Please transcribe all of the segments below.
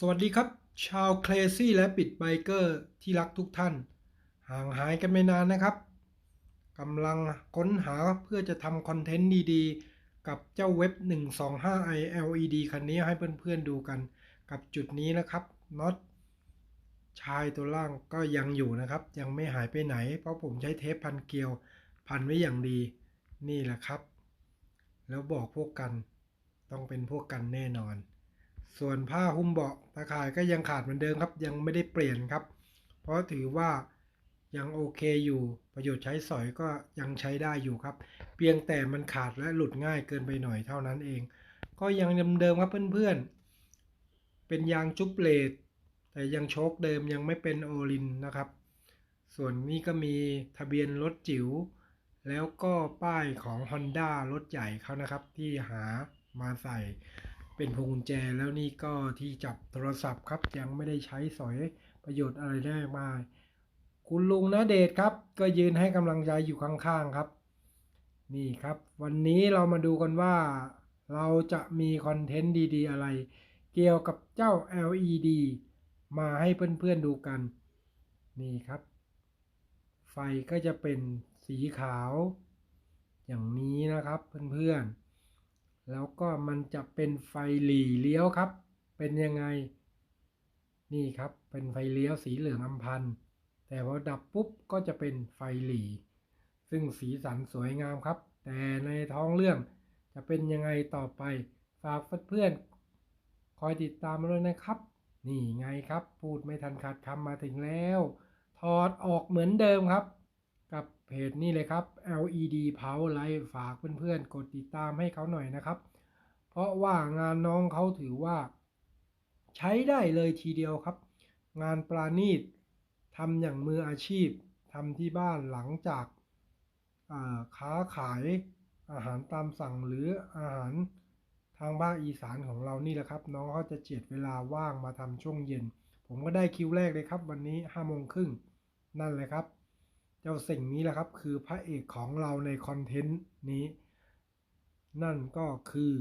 สวัสดีครับ ชาวเคลซี่และปิดไบเกอร์ที่รักทุกท่าน ห่างหายกันไม่นานนะครับกำลังค้นหาเพื่อจะทำคอนเทนต์ดีๆ กับเจ้าเว็บ 125i LED คันนี้ให้เพื่อนๆดูกัน กับจุดนี้นะครับน็อตชายตัวล่างก็ยังอยู่นะครับ ยังไม่หายไปไหน เพราะผมใช้เทปพันเกลียว พันไว้อย่างดีนี่แหละครับ แล้วบอกพวกกันต้องเป็นพวกกันแน่นอน ส่วนผ้าหุ้มเบาะตะข่ายก็ยังขาดเหมือนเดิมครับ ยังไม่ได้เปลี่ยนครับ เพราะถือว่ายังโอเคอยู่ประโยชน์ใช้สอยก็ยังใช้ได้อยู่ครับ เพียงแต่มันขาดและหลุดง่ายเกินไปหน่อยเท่านั้นเอง ก็ยังเดิมๆครับเพื่อนๆ เป็นยางจุ๊บเลดแต่ยังโชคเดิมยังไม่เป็นโอลินนะครับ ส่วนนี้ก็มีทะเบียนรถจิ๋วแล้วก็ป้ายของ Honda รถใหญ่เขานะครับ ที่หามาใส่ เป็นพวงกุญแจแล้วนี่ก็ที่จับโทรศัพท์ครับ ยังไม่ได้ใช้สอยประโยชน์อะไรได้มากคุณลุงนะเดชครับ ก็ยืนให้กำลังใจอยู่ข้างๆครับ นี่ครับ วันนี้เรามาดูกันว่า เราจะมีคอนเทนต์ดีๆ อะไร เกี่ยวกับเจ้า LED มาให้เพื่อนๆดูกัน นี่ครับ ไฟก็จะเป็นสีขาว อย่างนี้นะครับเพื่อนๆ แล้วก็มันจะเป็นไฟหลีเลี้ยวครับ เป็นยังไง นี่ครับ เป็นไฟเลี้ยวสีเหลืองอำพันธ์แต่พอดับปุ๊บก็จะเป็นไฟหลี ซึ่งสีสันสวยงามครับ แต่ในท้องเรื่องจะเป็นยังไงต่อไป ฝากเพื่อนๆคอยติดตามมาด้วยนะครับ นี่ไงครับ พูดไม่ทันขาดคำมาถึงแล้ว ถอดออกเหมือนเดิมครับ กับเพจนี่เลยครับ LED Power Light ฝากเพื่อนๆ กดติดตามให้เขาหน่อยนะครับ เพราะว่างานน้องเขาถือว่า ใช้ได้เลยทีเดียวครับ งานปราณีตทำอย่างมืออาชีพทำที่บ้านหลังจากาค้าขายอาหารตามสั่งหรืออาหารทางภาคอีสานของเรานี่แหละครับ น้องเขาจะเจียดเวลาว่างมาทำช่วงเย็น ผมก็ได้คิวแรกเลยครับ วันนี้ห้าโมงครึ่งนั่นเลยครับ จ้าสิ่งนี้แหละครับคือพระเอกของเราในคอนเทนต์นี้ นั่นก็คือ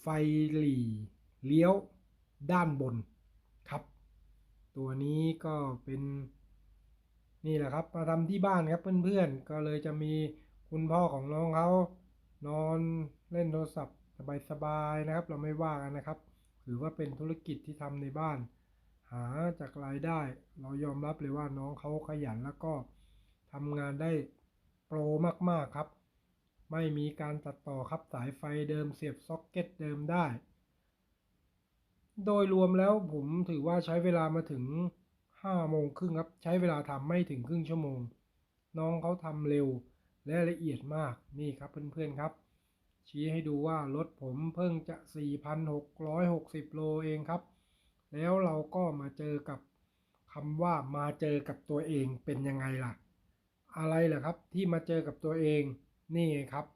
ไฟหลีเลี้ยวด้านบนครับ ตัวนี้ก็เป็นนี่แหละครับมาทำที่บ้านครับเพื่อนๆ ก็เลยจะมีคุณพ่อของน้องเขานอนเล่นโทรศัพท์สบายๆนะครับ เราไม่ว่ากันนะครับถือว่าเป็นธุรกิจที่ทำในบ้าน หาจากรายได้เรายอมรับเลยว่าน้องเขาขยันแล้วก็ ทำงานได้โปรมากๆครับ ไม่มีการตัดต่อครับสายไฟเดิมเสียบซ็อกเก็ตเดิมได้ โดยรวมแล้วผมถือว่าใช้เวลามาถึงห้าโมงครึ่งครับ ใช้เวลาทำไม่ถึงครึ่งชั่วโมง น้องเขาทำเร็วและละเอียดมากนี่ครับเพื่อนๆครับ ชี้ให้ดูว่ารถผมเพิ่งจะ 4,660 โลเองครับ แล้วเราก็มาเจอกับคำว่ามาเจอกับตัวเองเป็นยังไงล่ะ อะไรล่ะครับที่มาเจอกับตัวเองนี่ไงครับ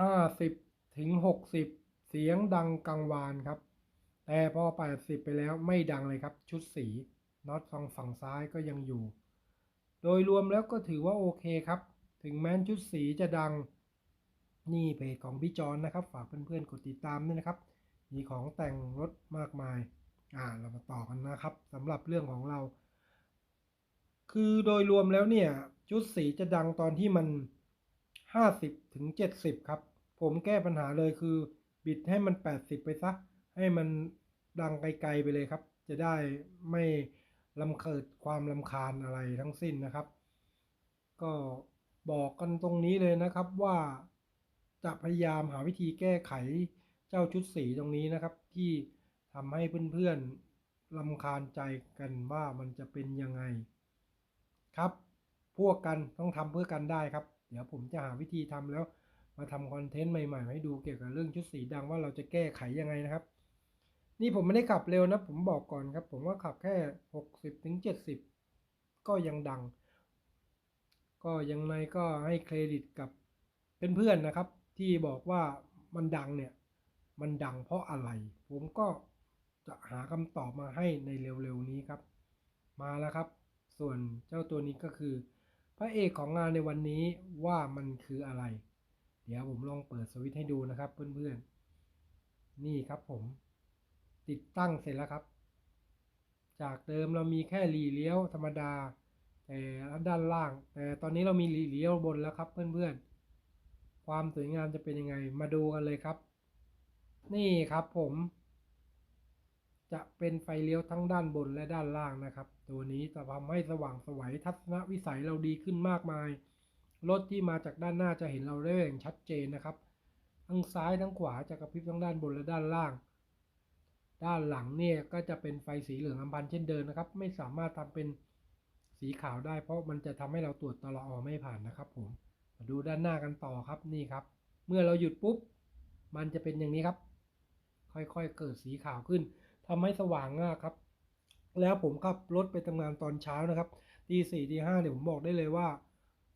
ห้าสิบถึงหกสิบเสียงดังกังวานครับ แต่พอแปดสิบไปแล้วไม่ดังเลยครับ ชุดสีน็อตฝั่งฝั่งซ้ายก็ยังอยู่ โดยรวมแล้วก็ถือว่าโอเคครับ ถึงแม้นชุดสีจะดัง นี่เพจของพี่จอนนะครับ ฝากเพื่อนๆกดติดตามด้วยนะครับ มีของแต่งรถมากมาย อ่าเรามาต่อกันนะครับสำหรับเรื่องของเรา คือโดยรวมแล้วเนี่ย ชุดสีจะดังตอนที่มัน 50ถึง70 ครับ ผมแก้ปัญหาเลยคือ บิดให้มัน 80 ไปซะ ให้มันดังไกลๆไปเลยครับ จะได้ไม่ลำเกิดความลำคาญอะไรทั้งสิ้นนะครับ ก็บอกกันตรงนี้เลยนะครับว่า จะพยายามหาวิธีแก้ไขเจ้าชุดสีตรงนี้นะครับ ที่ทำให้เพื่อนๆลำคาญใจกันว่ามันจะเป็นยังไง ครับ พวกกันต้องทำเพื่อกันได้ครับ เดี๋ยวผมจะหาวิธีทำแล้วมาทำคอนเทนต์ใหม่ๆ ให้ดูเกี่ยวกับเรื่องชุดสีดังว่าเราจะแก้ไขยังไงนะครับ นี่ผมไม่ได้ขับเร็วนะ ผมบอกก่อนครับ ผมว่าขับแค่หกสิบถึงเจ็ดสิบก็ยังดัง ก็ยังไงก็ให้เครดิตกับเพื่อนๆนะครับ ที่บอกว่ามันดังเนี่ย มันดังเพราะอะไร ผมก็จะหาคำตอบมาให้ในเร็วๆนี้ครับ มาแล้วครับ ส่วนเจ้าตัวนี้ก็คือ พระเอกของงานในวันนี้ว่ามันคืออะไร เดี๋ยวผมลองเปิดสวิตช์ให้ดูนะครับเพื่อนๆ นี่ครับผม ติดตั้งเสร็จแล้วครับ จากเดิมเรามีแค่หลีเลี้ยวธรรมดาแต่ด้านล่าง แต่ตอนนี้เรามีหลีเลี้ยวบนแล้วครับเพื่อนๆ ความสวยงามจะเป็นยังไงมาดูกันเลยครับ นี่ครับผม จะเป็นไฟเลี้ยวทั้งด้านบนและด้านล่างนะครับ ตัวนี้จะทำให้สว่างสวัยทัศนวิสัยเราดีขึ้นมากมาย รถที่มาจากด้านหน้าจะเห็นเราได้อย่างชัดเจนนะครับ ทั้งซ้ายทั้งขวาจะกระพริบทั้งด้านบนและด้านล่าง ด้านหลังเนี่ยก็จะเป็นไฟสีเหลืองอัมพันธ์เช่นเดิมนะครับ ไม่สามารถทำเป็นสีขาวได้เพราะมันจะทำให้เราตรวจตลอไม่ผ่านนะครับผม มาดูด้านหน้ากันต่อครับนี่ครับ เมื่อเราหยุดปุ๊บ มันจะเป็นอย่างนี้ครับ ค่อยๆเกิดสีขาวขึ้นทำให้สว่างมากครับ แล้วผมขับรถไปทำงานตอนเช้านะครับตีสี่ตีห้าเนี่ยผมบอกได้เลยว่า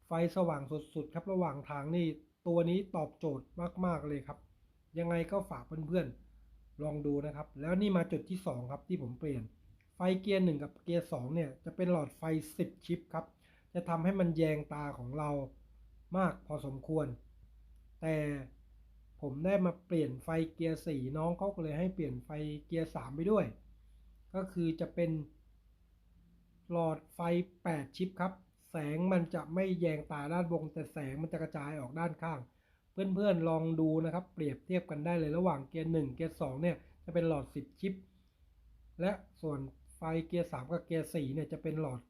ไฟสว่างสุดๆครับระหว่างทางนี่ตัวนี้ตอบโจทย์มากๆเลยครับ ยังไงก็ฝากเพื่อนๆลองดูนะครับ แล้วนี่มาจุดที่ 2 ครับที่ผมเปลี่ยน ไฟเกียร์1กับเกียร์2เนี่ยจะเป็นหลอดไฟ 10 ชิปครับ จะทำให้มันแยงตาของเรา มากพอสมควร แต่ผมได้มาเปลี่ยนไฟเกียร์ 4 น้องเขาก็เลยให้เปลี่ยนไฟเกียร์ 3 ไปด้วย ก็คือจะเป็นหลอดไฟ 8 ชิปครับ แสงมันจะไม่แยงตาด้านบนแต่แสงมันจะกระจายออกด้านข้าง เพื่อนๆลองดูนะครับ เปรียบเทียบกันได้เลยระหว่างเกียร์ 1 เกียร์ 2 เนี่ยจะเป็นหลอด 10 ชิป และส่วนไฟเกียร์ 3 กับเกียร์ 4 เนี่ยจะเป็นหลอด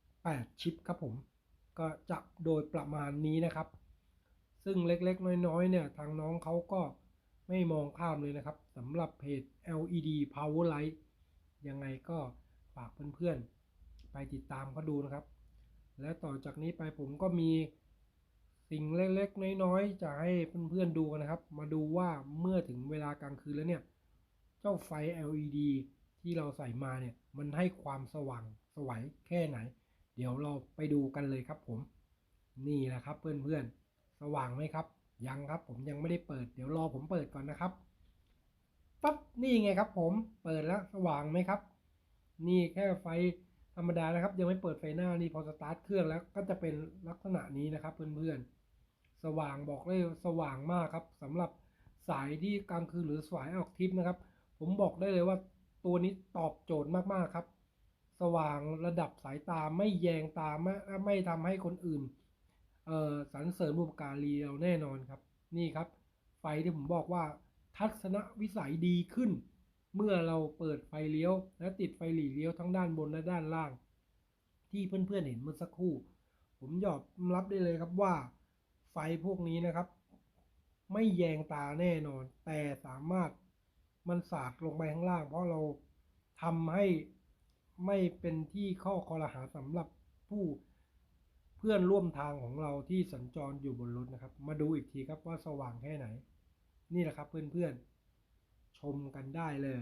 8 ชิปครับผม ก็จะโดยประมาณนี้นะครับ ซึ่งเล็กๆ น้อยๆเนี่ยทางน้องเขาก็ไม่มองข้ามเลยนะครับสำหรับเพจ LED Power Light ยังไงก็ฝากเพื่อนๆ ไปติดตามเขาดูนะครับ และต่อจากนี้ไปผมก็มีสิ่งเล็กๆ น้อยๆ จะให้เพื่อนๆดูกันนะครับ มาดูว่าเมื่อถึงเวลากลางคืนแล้วเนี่ย เจ้าไฟ LED ที่เราใส่มาเนี่ย มันให้ความสว่างสวยแค่ไหน เดี๋ยวเราไปดูกันเลยครับผม นี่แหละครับเพื่อนๆ สว่างไหมครับ ยังครับผมยังไม่ได้เปิด เดี๋ยวรอผมเปิดก่อนนะครับปั๊บนี่ไงครับ ผมเปิดแล้วสว่างไหมครับ นี่แค่ไฟธรรมดานะครับ ยังไม่เปิดไฟหน้านี่พอสตาร์ทเครื่องแล้วก็จะเป็นลักษณะนี้นะครับ เพื่อนๆ สว่างบอกเลยสว่างมากครับสำหรับสายที่กลางคืนหรือสายออกทริปนะครับ ผมบอกได้เลยว่าตัวนี้ตอบโจทย์มากๆครับ สว่างระดับสายตาไม่แยงตาไม่ไม่ทำให้คนอื่นเออสรรเสริญบุปการีเราแน่นอนครับ นี่ครับ ไฟที่ผมบอกว่าทัศนวิสัยดีขึ้น เมื่อเราเปิดไฟเลี้ยว และติดไฟหลีเลี้ยวทั้งด้านบนและด้านล่าง ที่เพื่อนๆเห็นเมื่อสักครู่ ผมยอมรับได้เลยครับว่า ไฟพวกนี้นะครับ ไม่แยงตาแน่นอน แต่สามารถมันสาดลงไปข้างล่าง เพราะเราทำให้ ไม่เป็นที่ข้อคอรหาสำหรับผู้เพื่อนร่วมทางของเราที่สัญจรอยู่บนรถนะครับ มาดูอีกทีครับว่าสว่างแค่ไหน นี่แหละครับเพื่อนๆชมกันได้เลย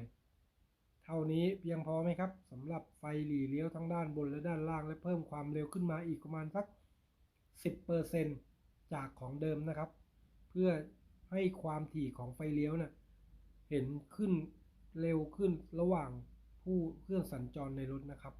เท่านี้เพียงพอไหมครับสำหรับไฟหลีเลี้ยวทั้งด้านบนและด้านล่าง และเพิ่มความเร็วขึ้นมาอีกประมาณสัก 10%จากของเดิมนะครับ เพื่อให้ความถี่ของไฟเลี้ยวน่ะเห็นขึ้นเร็วขึ้นระหว่าง ผู้เครื่องสัญจรในรถนะครับ